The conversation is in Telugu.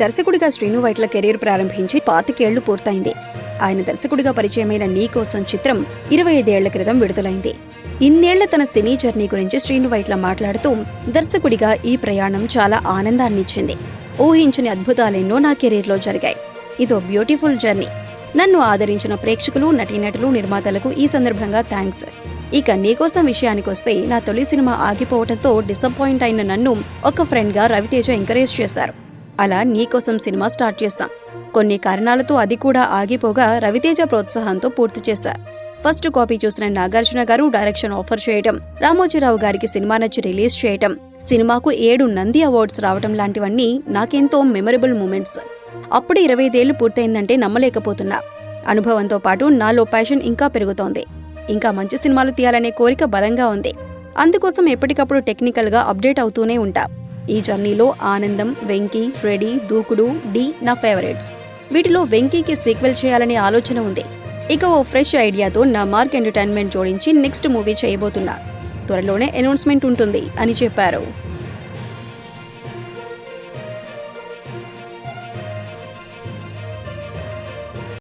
దర్శకుడిగా శ్రీను వైట్ల కెరీర్ ప్రారంభించి పాతికేళ్ళు పూర్తయింది. ఆయన దర్శకుడిగా పరిచయమైన నీ కోసం చిత్రం ఇరవై ఐదేళ్ళ క్రితం విడుదలైంది. ఇన్నేళ్ళ తన సినీ జర్నీ గురించి శ్రీను వైట్ల మాట్లాడుతూ దర్శకుడిగా ఈ ప్రయాణం చాలా ఆనందాన్నిచ్చింది. ఊహించని అద్భుతాలెన్నో నా కెరీర్లో జరిగాయి. ఇదో బ్యూటిఫుల్ జర్నీ. నన్ను ఆదరించిన ప్రేక్షకులు నటీనటులు నిర్మాతలకు ఈ సందర్భంగా థ్యాంక్స్ ఇక నీకోసం విషయానికొస్తే నా తొలి సినిమా ఆగిపోవడంతో డిసప్పాయింట్ అయిన నన్ను ఒక ఫ్రెండ్గా రవితేజ ఎంకరేజ్ చేశారు. అలా నీకోసం సినిమా స్టార్ట్ చేశాం కొన్ని కారణాలతో అది కూడా ఆగిపోగా రవితేజ ప్రోత్సాహంతో పూర్తి చేశా. ఫస్ట్ కాపీ చూసిన నాగార్జున గారు డైరెక్షన్ ఆఫర్ చేయటం రామోజీరావు గారికి సినిమా నచ్చి రిలీజ్ చేయటం సినిమాకు ఏడు నంది అవార్డ్స్ రావటం లాంటివన్నీ నాకెంతో మెమరబుల్ మూమెంట్స్. అప్పుడు ఇరవై ఐదేళ్ళు పూర్తయిందంటే నమ్మలేకపోతున్నా. అనుభవంతో పాటు నాలో ప్యాషన్ ఇంకా పెరుగుతోంది. ఇంకా మంచి సినిమాలు తీయాలనే కోరిక బలంగా ఉంది. అందుకోసం ఎప్పటికప్పుడు టెక్నికల్గా అప్డేట్ అవుతూనే ఉంటా. ఈ జర్నీలో ఆనందం వెంకీ రెడీ దూకుడు డి నా ఫేవరెట్స్. వీటిలో వెంకీకి సీక్వెల్ చేయాలనే ఆలోచన ఉంది. ఇక ఓ ఫ్రెష్ ఐడియాతో నా మార్క్ ఎంటర్టైన్మెంట్ జోడించి నెక్స్ట్ మూవీ చేయబోతున్నా త్వరలోనే అనౌన్స్మెంట్ ఉంటుంది అని చెప్పారు.